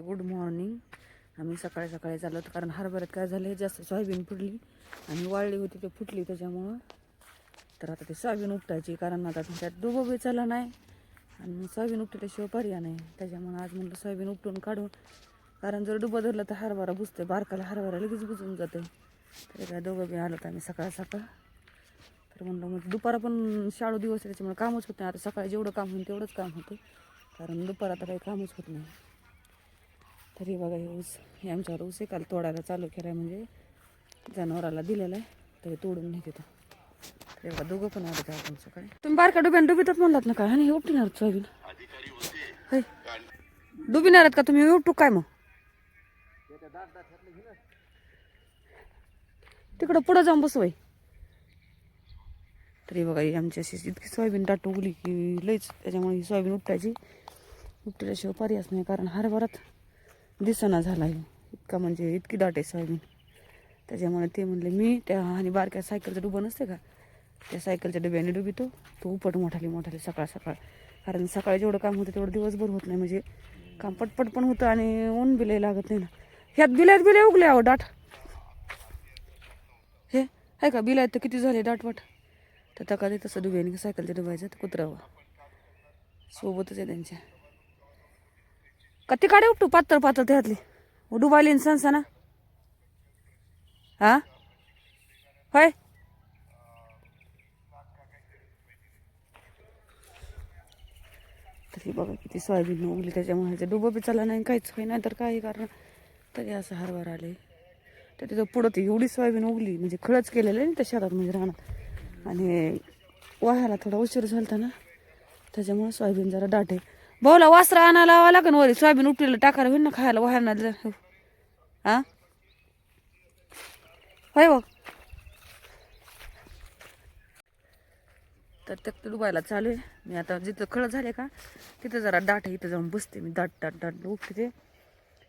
तर good morning आम्ही सकाळी सकाळी चाललो होतो कारण हरभऱ्यात काय झालं जास्त सोयाबीन फुटली आणि वाळली होती ते फुटली त्याच्यामुळं. तर आता ते सोयाबीन उपटायची कारण आता त्यात दुबो बेचायला नाही. आणि सोयाबीन उपटल्याशिवाय पर्याय नाही. त्याच्यामुळं आज म्हणलं सोयाबीन उपटून काढू. कारण जर डुबं धरलं तर हरभरा बुजते बारकाला हरभरा लगेच बुजून जाते तरी काय दोघं बी आलो तर आम्ही सकाळ सकाळ. तर म्हणलं मग दुपारा पण शाळू दिवस आहे त्याच्यामुळे कामच होत नाही. आता सकाळी जेवढं काम होईल तेवढंच काम होतं. कारण दुपार आता काही कामच होत नाही. तरी बघा हे ऊस हे आमच्यावर ऊस आहे. काल तोडायला चालू केलं आहे म्हणजे जनावराला दिलेला आहे. तरी तोडून नाही तिथं तरी बघा दोघं पण आले काय तुमचं काय तुम्ही बारका डुब्यान डुबितात म्हणलात ना काय? आणि हे उपटिणार सोयाबीन. होय. डुबिणार आहेत का तुम्ही? उपटू काय मग? तिकडं पुढं जाऊन बसवाय तरी बघा ही आमची अशी इतकी सोयाबीन टाट उगली की लईच त्याच्यामुळे ही सोयाबीन उपटायची. उपटल्याशिवाय पर्यायच नाही कारण हरभरात दिसना झाला आहे. इतका म्हणजे इतकी दाट आहे सोयाबीन त्याच्यामुळे ते म्हणले मी त्या आणि बारक्या सायकलचं डुबं नसते का? त्या सायकलच्या डब्याने डुबितो. तो उपट मोठाली मोठाली सकाळ सकाळ. कारण सकाळी जेवढं काम होतं तेवढं दिवसभर होत नाही. म्हणजे काम पटपट पण होतं आणि ऊन बिलाही लागत नाही ना. ह्यात बिलात बिले उगले अहो डाट हे आहे का? बिलात तर किती झाले डाटवाट तर त्या कधी तसं डुब्याने सायकलच्या डुबायचं तर कुत्रावं सोबतच आहे त्यांच्या. का ती काढे उठतो पातळ पातळ त्यातली? डुबायली सणसणा. हा? होय? तरी बघा किती सोयाबीन उगली त्याच्यामुळे ह्याचं डुबं बी चालला नाही काहीच होई नाही तर काही कारण तरी असं हरभर आले. तर तिथं पुढं ती एवढी सोयाबीन उगली म्हणजे खळच केलेलं आहे त्या शेतात म्हणजे राहणार आणि वाहायला थोडा उशीर झालता ना त्याच्यामुळे सोयाबीन जरा दाट आहे. भाऊला वासरा आणायला लावा लागेल वरी. सोयाबीन उपटीला टाकायला होईल ना खायला वाहायला हा. हो. होय भाऊ तर त्यात डुबायला चालू आहे. मी आता जिथं खळ झाले का तिथं जरा दाट आहे इथं जाऊन बसते मी. दाट दाट दाट उपटते.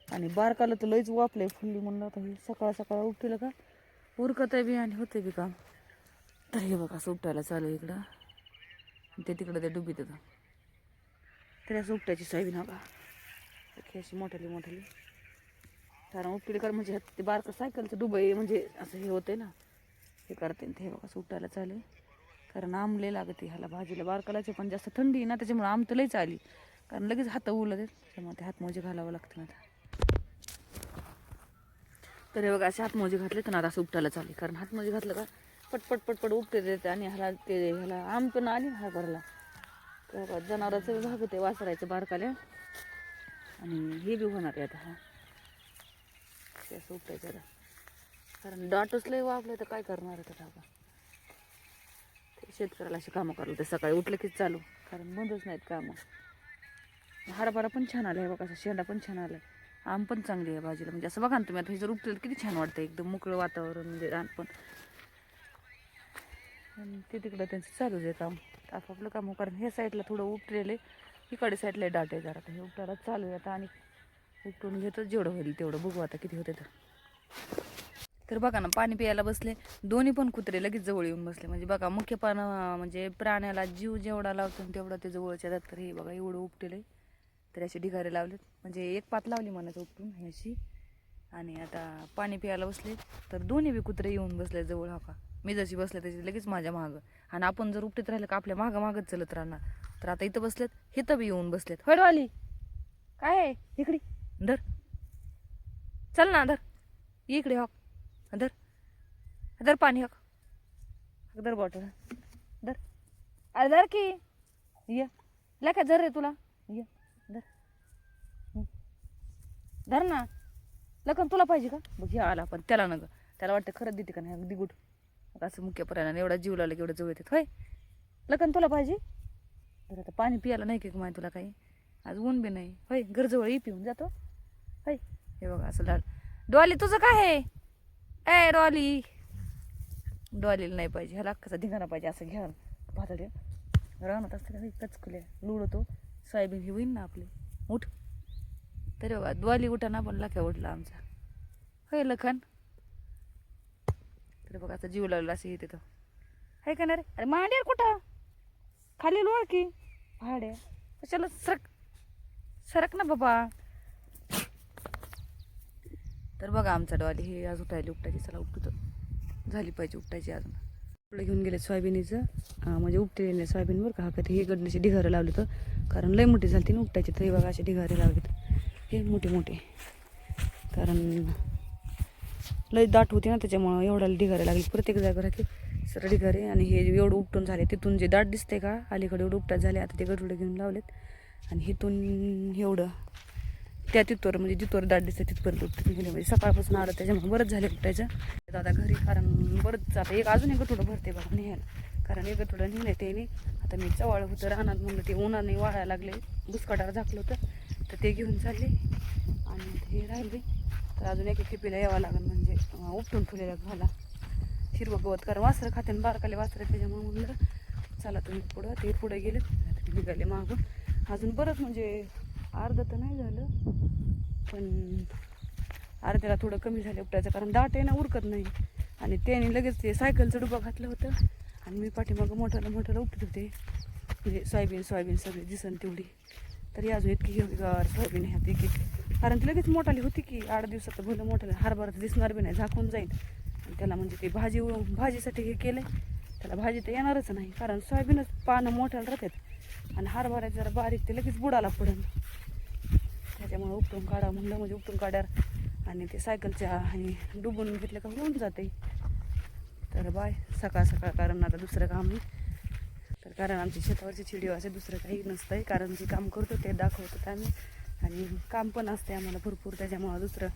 आणि बारकाला तर लईच वापले फुल्ली म्हणलं आता हे सकाळ सकाळ उपटेलं का उरकत बी आणि होते बी काम. तर हे बघा असं उपटायला चालू आहे इकडं. ते तिकडं ते डुबीत येतं. तरी असं उपटायची सोयाबीन हवा अशी अशी मोठाली मोठाली. कारण उपटेली म्हणजे ते बारकं सायकलचं डुबई म्हणजे असं हे होते ना. हे करते ते हे बघा असं उपटायला चालू कारण आंबले लागते ह्याला भाजीला. बारकालाचे पण जास्त थंडी ना त्याच्यामुळे आम तर लईच आली कारण लगेच हात उलत आहेत त्याच्यामुळे ते हातमोजे घालावं लागतं आता. तर हे बघा असे हातमोजे घातले तर ना असं उपटायला चालू कारण हातमोजे घातलं का पटपट पटपट उपटे देते आणि ह्याला ते ह्याला आम पण आली हा भरला तर बघा भाग ते वासरायचं बारकाल्या आणि हे बी होणार आहे आता हा. ते असं उपटायचं आता कारण डाटच लय वापलं तर काय करणार आहे आता? आपण शेतकऱ्याला अशी कामं करायला ते सकाळी उठलं की चालू. कारण बंदच नाहीत कामं. हरभरा पण छान आला आहे बघा असं शेंडा पण छान आला आहे आम पण चांगली आहे भाजीला. म्हणजे असं बघा ना तुम्ही आता हे जर उपटेल किती छान वाटतं एकदम मोकळं वातावरण म्हणजे रान पण. आणि ते तिकडं त्यांचं चालूच आहे काम. आपापलं काम कारण ह्या साईडला थोडं उपटलेलं आहे इकडे साईडला डाट आहे जरा. आता हे उपटायला चालू आहे आता आणि उपटून घेतच जेवढं होईल तेवढं. बघू आता किती होते तर. तर बघा ना पाणी प्यायला बसले. दोन्ही पण कुत्रे लगेच जवळ येऊन बसले. म्हणजे बघा मुख्य पान म्हणजे प्राण्याला जीव जेवढा लावतो तेवढा ते जवळच्या जात तर हे बघा एवढं उपटेलं. आहे तर असे ढिगारे लावलेत. म्हणजे एक पात लावली म्हणायचं उपटून ह्याची आणि आता पाणी प्यायला बसले. तर दोन्ही बी कुत्रे येऊन बसले जवळ हा का. मी जशी बसले तशी लगेच माझ्या मागं. आणि आपण जर उपटीत राहिलं का आपल्या मागं मागच चलत राहणार. तर आता इथं बसलेत हिथं बी येऊन बसलेत. हळू काय आहे? इकडे. धर. चल ना धर. इकडे हॉक. धर. धर पाणी हॉक. धर बॉटल धर. अरे धर की. ये. ला काय धर रे तुला? ये. धर. धर ना. लखन तुला पाहिजे का? बघ हे आला पण त्याला नग. त्याला वाटतं खरंच देते का नाही? अगदी गुड. असं मुख्य पर्यायाने एवढा जीव लागला की एवढं जवळ येतात. होय? लखन तुला पाहिजे? तर आता पाणी पियाला नाही की माय तुला काही? आज ऊन बी नाही. होय घरजवळ ये पिऊन जातो. होय? हे बघा असं लाल. डॉली तुझं काय आहे? ए डॉली. डॉलीला नाही पाहिजे. ह्याला कसा धिंगाणा पाहिजे असं घ्या भातड्या राहणार असतं का कचकुल्या लुडतो सोयाबीन ही होईन ना आपली. उठ. तरी बघा द्वाली उठाना पण लख्या उठला आमचा. होय लखन? तरी बघा आता जीव लावला असं तिथं आहे का ना रे? अरे मांड्यार कुठं? खाली लोळ की भाड्या कशाला सरक सरक ना बाबा. तर बघा आमचा डॉली हे आज उठायली उपटायची. चला उपटतो झाली पाहिजे उपटायची अजून. पुढे घेऊन गेले सोयाबीनीचं. म्हणजे उपटेले सोयाबीन बरं का. कधी हे गडण्याचे ढिगारं लावले तर. कारण लय मोठी झाली ती उपटायची. तरी बघा असे ढिगारे लावलेत. हे मोठे मोठे. कारण लय दाट होती ना त्याच्यामुळं एवढ्याला ढिगारे लागले. प्रत्येक जागेवर की सर ढिगारे आणि हे एवढं उपटून झाले. तिथून जे दाट दिसते का अलीकडे एवढं उपटात झाले. आता ते गडुडे घेऊन लावलेत. आणि हिथून एवढं त्या तिथवर म्हणजे जिथवर दाट दिसते तिथपर्यंत उपटून गेले. म्हणजे सकाळपासून आलं त्याच्यामुळे बरंच झाले उपटायचं. आता घरी कारण बरंच आता एक अजून एक गठोडं भरते बघा नेहायला कारण एक गठोडं नेलं त्याने. आता मी चवाळ होतं रानात म्हणलं ते उन्हाने वाळायला लागले. बुसकाटावर झाकलं होतं. तर ते घेऊन चालले. आणि हे राहिले. तर अजून एक खेपीला टिपीला यावं लागेल म्हणजे उपटून ठेवलेला घाला हिरवं गवत कारण वासरं खाते आणि बारकाले वासरं त्याच्यामुळे म्हणलं चला तुम्ही पुढं ते पुढे गेले निघाले मागून अजून बरंच म्हणजे अर्धं तर नाही झालं पण अर्ध्याला थोडं कमी झालं उपटायचं कारण दाट आहे ना उरकत नाही. आणि त्याने लगेच ते सायकलचं डुबा घातलं होतं. आणि मी पाठीमागं मोठ्याला मोठ्याला उपटत होते. म्हणजे सोयाबीन सोयाबीन सगळी दिसन तेवढी. तरी अजून इतकी हिरवीगार सोयाबीन ह्यात एक एक. कारण ती लगेच मोठाली होती की आठ दिवसात भलं मोठाली हरभरा दिसणार बी नाही झाकून जाईल. आणि त्याला म्हणजे ते भाजी भाजीसाठी हे केलं त्याला भाजी तर येणारच नाही कारण सोयाबीनच पानं मोठ्याला राहतात. आणि हरभरा जरा बारीक ते लगेच बुडाला पडेल त्याच्यामुळे उपटून काढा म्हणलं म्हणजे उपटून काढ्यावर आणि ते सायकलच्या आणि डुबून घेतलं का होऊन जाते तर बाय सकाळ सकाळ कारण आता दुसरं काम नाही तर कारण आमची शेतावरची चिडीव असे दुसरं काही नसतंय कारण जे काम करतो ते दाखवतो आम्ही. आणि काम पण असते आम्हाला भरपूर त्याच्यामुळं दुसरं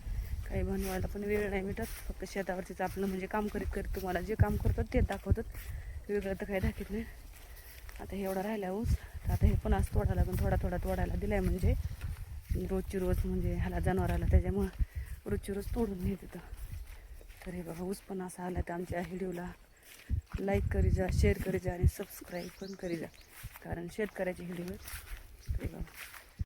काही बनवायला पण वेळ नाही भेटत. फक्त शेतावरतीच आपलं म्हणजे काम करीत करीत तुम्हाला जे काम करतात ते दाखवतात. वेगळं तर काही दाखवत नाही. आता हे एवढा राहिला ऊस. तर आता हे पण आज तोडा लागून थोडा थोडा तोडायला दिला आहे म्हणजे रोजची रोज म्हणजे ह्याला जनावराला त्याच्यामुळं रोजची रोज तोडून घेत तिथं तर हे बघा ऊस पण असा आला तर आमच्या व्हिडिओला लाईक करी जा शेअर करी जा आणि सबस्क्राईब पण करी जा. कारण शेतकऱ्याचे व्हिडिओ हे बघा.